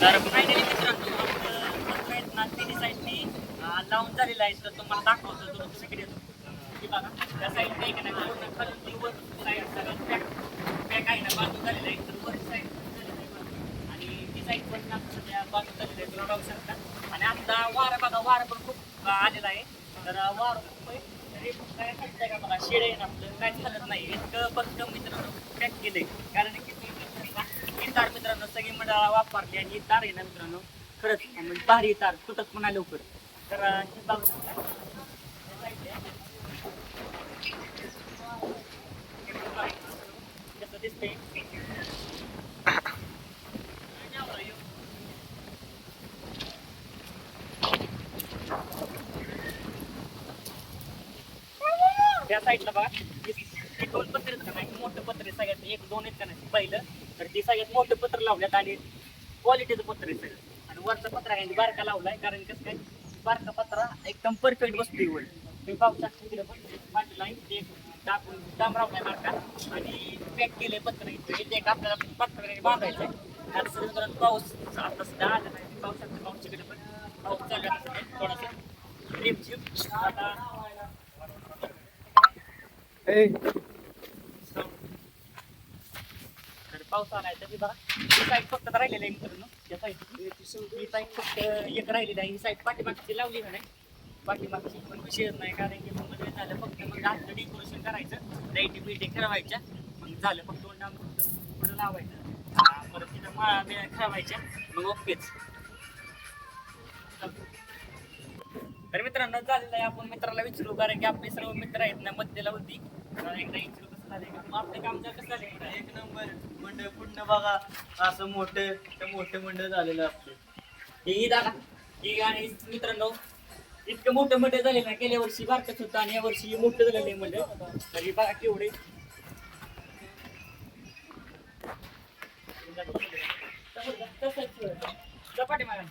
तर फायनली मित्रांनो आहेत ना तिन्ही साईडनी लावून झालेलं आहे तर तुम्हाला दाखवतो बघा त्या साईडने एक नाही पूर्ण खालून ती वर साईड सगळं पॅक पॅक आहे ना बाजू झालेलं आहे. तर वर साईड आणि ती साईड पण ना सध्या बाजू झालेलं आहे तुम्ही बघू शकता आणि आता वारं बघा वारं पण खूप आलेला आहे. तर अं, खूप आहे. तरी काय खायचं का बघा शेड आहे ना आपलं. काय चालत नाही इतकं पण मित्रांनो पॅक केलंय. कारण की तुम्ही बघा, ही तार मित्रांनो सगळी मंडळाला वापरली आणि ही तार आहे ना मित्रांनो खरंच म्हणजे भारी तार तुटत पुन्हा लवकर. तर ही बघू. शकता कसं दिसतंय? त्या साईडला बघा. दोन पत्र मोठं पत्र आहे एक दोन एक का पहिलं. तर ते सगळ्यात मोठं पत्र लावल्यात आणि क्वालिटीचं पत्र आहे सगळं. आणि वरचा पत्रा आहे बारका लावलाय. कारण कसं काय? बारका पत्रा एकदम परफेक्ट बसतोय वर. तुम्ही पाहू शकता तिकडे पण. बाजूला आहे, एक टाकून डांब लावलाय बारका आणि पॅक केलंय पत्र इथे. एक आपल्याला पत्र बांधायचं आहे आता सगळं पाऊस आता सध्या आला नाही. पाऊस शकता पाऊस पण पाऊस चालू आहे थोडासा रिमझिम आता Hey. पाऊस आलाय हे बघा. ही साईड फक्त राहिलेलं आहे मित्रांनो या साईड ही साईड फक्त एक राहिलेली आहे. ही साईड पाठीमागची लावली का नाही पाठीमागची पण विषयच नाही कारण की मग मध्ये झालं फक्त मग आतलं डेकोरेशन करायचं लाईटी बिटी खेळवायच्या मग झालं फक्त दोन डांब फक्त पुढं लावायचं. हा, परत तिथं माळा बिळा खेळवायच्या मग ओकेच. तर मित्रांनो झालेलं आहे आपण मित्राला विचारू कारण की आपले सर्व मित्र आहेत ना मध्यला होती. एकदा विचारू कसं झाले मग आपलं काम जर कसं झाले मंडळ पूर्ण बघा असं मोठे ते मोठे मंडळ झालेलं असतं ही दादा ही आणि मित्रांनो इतकं मोठं मंडळ झालेलं ना गेल्या वर्षी भारतात होतं आणि या वर्षी मोठं झालेलं आहे मंडळ. तरी बघा केवढे. चपाटी मारा